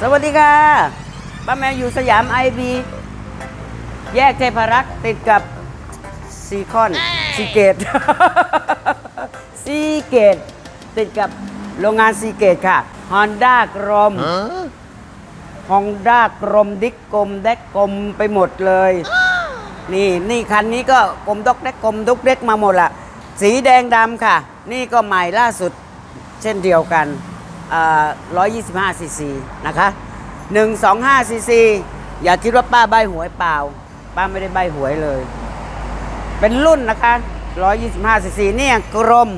สวัสดีค่ะป้าแมวอยู่สยามไอบีแยกเทพารักษ์ติดกับซีคอนซีเกตซีเกตติดกับโรงงานซีเกตค่ะฮอนด้ากรมฮอนด้ากรมดิกกลมแดกกลมไปหมดเลย นี่นี่คันนี้ก็กลมดอกแดกกลมดุกเด็กมาหมดละสีแดงดำค่ะ นี่ก็ใหม่ล่าสุดเช่นเดียวกันอ่า 125ซีซีนะคะ125ซีซีอย่าคิดว่าป้าใบหวยเปล่า ป้าไม่ได้ใบหวยเลย เป็นรุ่นนะคะ125ซีซีเนี่ยกรม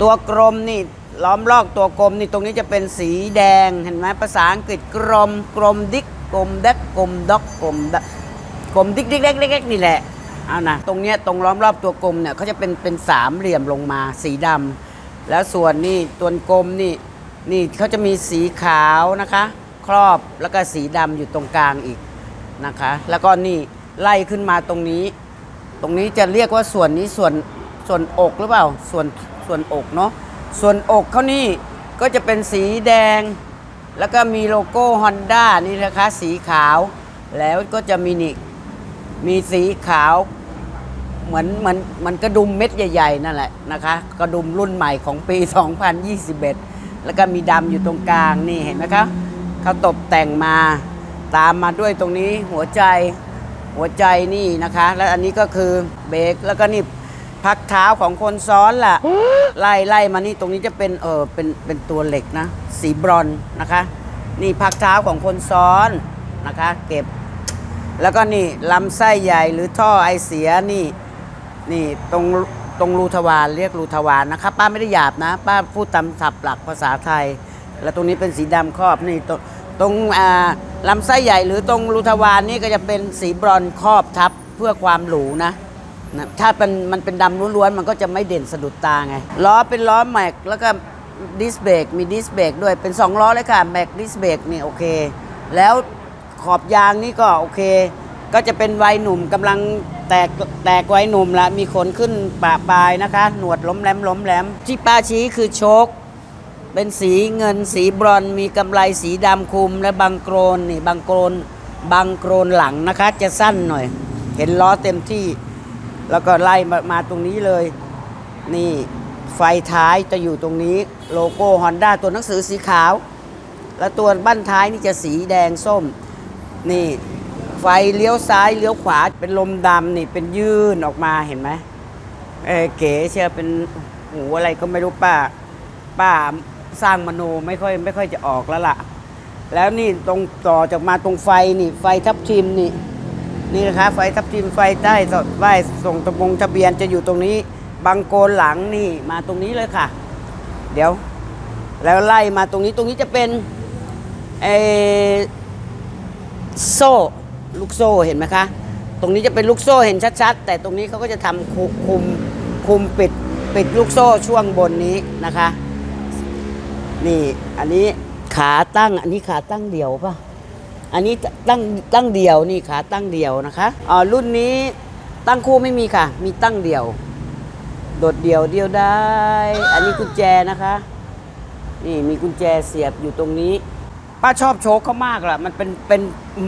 ตัวกรมนี่ล้อมรอบตัวกลมนี่ตรงนี้จะเป็นสีแดงเห็นไหมภาษาอังกฤษกรมกรมดิกกลมแดกกลมด็อกกลมดะกลมดิกดิกเล็กเล็กๆนี่แหละเอานะตรงเนี้ยตรงล้อมรอบตัวกลมเนี่ยเขาจะเป็นเป็นสามเหลี่ยมลงมาสีดำ แล้วส่วนนี่ตัวกลมนี่นี่เขาจะมีสีขาวนะคะ ครอบแล้วก็สีดำอยู่ตรงกลางอีกนะคะ แล้วก็นี่ไล่ขึ้นมาตรงนี้ ตรงนี้จะเรียกว่าส่วนนี้ส่วนส่วนอกหรือเปล่าส่วนส่วนอกเนาะส่วนอกเขานี่ก็จะเป็นสีแดง แล้วก็มีโลโก้ Honda นี่นะคะ สีขาว แล้วก็จะมีนี่มีสีขาว เหมือนเหมือนเหมันกระดุมเม็ดใหญ่ๆนั่นแหละนะคะ กระดุมรุ่นใหม่ของปี 2021 แล้วก็มีดำอยู่ตรงกลางนี่เห็นไหมคะเขาตกแต่งมาตามมาด้วยตรงนี้หัวใจหัวใจนี่นะคะ แล้วอันนี้ก็คือเบรกแล้วก็นี่พักเท้าของคนซ้อนล่ะ ไล่ไล่มานี่ตรงนี้จะเป็นเออเป็นเป็นตัวเหล็กนะ สีบรอนซ์นะคะ นี่พักเท้าของคนซ้อนนะคะ เก็บ แล้วก็นี่ลำไส้ใหญ่หรือท่อไอเสียนี่ นี่ตรงตรงรูทวารเรียกรูทวารนะครับ ป้าไม่ได้หยาบนะ ป้าพูดตามศัพท์หลักภาษาไทย แล้วตรงนี้เป็นสีดำครอบนี่ตรงตรงอ่าลำไส้ใหญ่หรือตรงรูทวารนี่ก็จะเป็นสีบรอนครอบทับเพื่อความหรูนะนะถ้าเป็นมันเป็นดำล้วนๆ มันก็จะไม่เด่นสะดุดตาไง ล้อเป็นล้อแม็กแล้วก็ดิสเบรกมีดิสเบรกด้วยเป็นสองล้อเลยค่ะแม็กดิสเบรกนี่โอเค แล้วขอบยางนี่ก็โอเค ก็จะเป็นวัยหนุ่มกำลัง แตกแตกวัยหนุ่มละมีขนขึ้นปะปลายนะคะ หนวดล้มแหลมล้มแหลม ที่ป้าชี้คือโชค เป็นสีเงินสีบรอนซ์มีกำไรสีดำคลุมและบางโกรนนี่บางโกรนบางโกรนหลังนะคะ จะสั้นหน่อย เห็นล้อเต็มที่ แล้วก็ไล่มามาตรงนี้เลย นี่ไฟท้ายจะอยู่ตรงนี้โลโก้ Honda ตัวหนังสือสีขาว แล้วตัวบั้นท้ายนี่จะสีแดงส้ม นี่ ไฟเลี้ยวซ้ายเลี้ยวขวาเป็นลมดำนี่เป็นยื่นออกมาเห็นไหมเออเก๋เชียวเป็นหูอะไรก็ไม่รู้ป้า ป้าสร้างมโนไม่ค่อยไม่ค่อยจะออกแล้วล่ะ แล้วนี่ตรงต่อจากมาตรงไฟนี่ ไฟทับทิมนี่ นี่นะคะไฟทับทิมไฟใต้สอดไหวส่งตะบงทะเบียนจะอยู่ตรงนี้บังโกนหลังนี่มาตรงนี้เลยค่ะ เดี๋ยว แล้วไล่มาตรงนี้ตรงนี้จะเป็นเออโซ่ ลูกโซ่เห็นไหมคะ ตรงนี้จะเป็นลูกโซ่เห็นชัดๆ แต่ตรงนี้เขาก็จะทำคุคุมคุมปิดปิดลูกโซ่ช่วงบนนี้นะคะ นี่อันนี้ขาตั้งอันนี้ขาตั้งเดี่ยวป่ะอันนี้ตั้งตั้งเดี่ยวนี่ขาตั้งเดี่ยวนะคะอ๋อรุ่นนี้ตั้งคู่ไม่มีค่ะ มีตั้งเดี่ยว โดดเดี่ยวเดียวได้ อันนี้กุญแจนะคะ นี่มีกุญแจเสียบอยู่ตรงนี้ ป้าชอบโชคเขามากล่ะ มันเป็นเป็น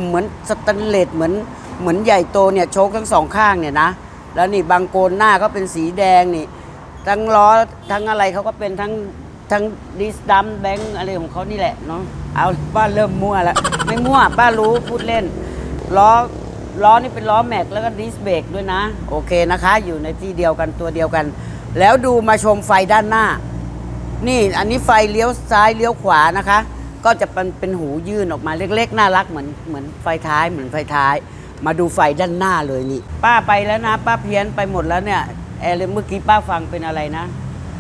เหมือนสแตนเลสเหมือนเหมือนใหญ่โตเนี่ยโชคทั้งสองข้างเนี่ยนะ แล้วนี่บางโกนหน้าก็เป็นสีแดงนี่ ทั้งล้อทั้งอะไรเขาก็เป็นทั้งทั้งดิสดัมแบงอะไรของเขานี่แหละเนาะเอาป้าเริ่มมั่วแล้วไม่มั่วป้ารู้พูดเล่นล้อล้อนี่เป็นล้อแม็กแล้วก็ดิสเบรกด้วยนะ โอเคนะคะ อยู่ในที่เดียวกันตัวเดียวกัน แล้วดูมาชมไฟด้านหน้า นี่อันนี้ไฟเลี้ยวซ้ายเลี้ยวขวานะคะ ก็จะเป็นเป็นหูยื่นออกมาเล็ก ๆ น่ารักเหมือนเหมือนไฟท้ายเหมือนไฟท้าย มาดูไฟด้านหน้าเลยนี่ ป้าไปแล้วนะ ป้าเพี้ยนไปหมดแล้วเนี่ยแอร์เมื่อกี้ป้าฟังเป็นอะไรนะ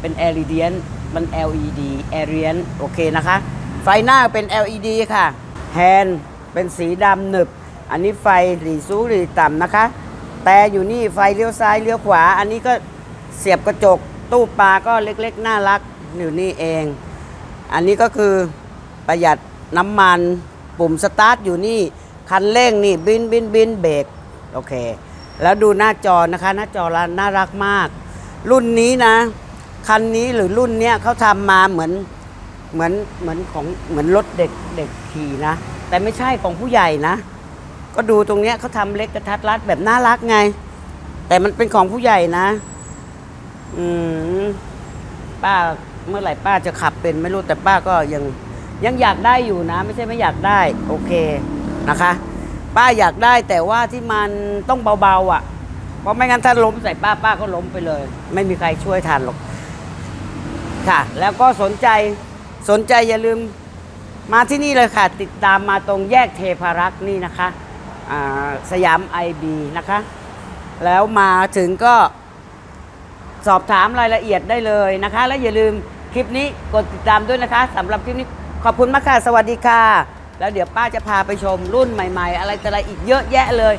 เป็นแอริเดียนมัน LED แอเรียนโอเคนะคะ ไฟหน้าเป็น LED ค่ะแฮนเป็นสีดำหนึบ อันนี้ไฟหลีสูงหลีต่ำนะคะ แต่อยู่นี่ไฟเลี้ยวซ้ายเลี้ยวขวา อันนี้ก็เสียบกระจกตู้ปลาก็เล็กๆ น่ารักอยู่นี่เอง อันนี้ก็คือ ประหยัดน้ำมันปุ่มสตาร์ทอยู่นี่ คันเร่งนี่บินบินบินเบรกโอเค แล้วดูหน้าจอนะคะ หน้าจอร้านน่ารักมาก รุ่นนี้นะ คันนี้หรือรุ่นเนี้ยเขาทำมาเหมือนเหมือนเหมือนของเหมือนรถเด็กเด็กขี่นะ แต่ไม่ใช่ของผู้ใหญ่นะ ก็ดูตรงเนี้ยเขาทำเล็กกระทัดรัดแบบน่ารักไง แต่มันเป็นของผู้ใหญ่นะ อืมป้าเมื่อไหร่ป้าจะขับเป็นไม่รู้แต่ป้าก็ยัง ยังอยากได้อยู่นะ ไม่ใช่ไม่อยากได้ โอเคนะคะ ป้าอยากได้แต่ว่าที่มันต้องเบาๆอะ เพราะไม่งั้นถ้าล้มใส่ป้าป้าก็ล้มไปเลย ไม่มีใครช่วยทันหรอกค่ะ แล้วก็สนใจสนใจอย่าลืมมาที่นี่เลยค่ะ ติดตามมาตรงแยกเทพารักษ์นี่นะคะสยามไอบีนะคะ แล้วมาถึงก็สอบถามรายละเอียดได้เลยนะคะ แล้วอย่าลืมคลิปนี้กดติดตามด้วยนะคะสำหรับคลิปนี้ ขอบคุณมากค่ะ สวัสดีค่ะ แล้วเดี๋ยวป้าจะพาไปชมรุ่นใหม่ ๆ อะไรแต่อะไรอีกเยอะแยะเลย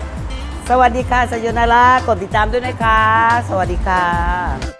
สวัสดีค่ะสยนาระกดติดตามด้วยนะคะ สวัสดีค่ะ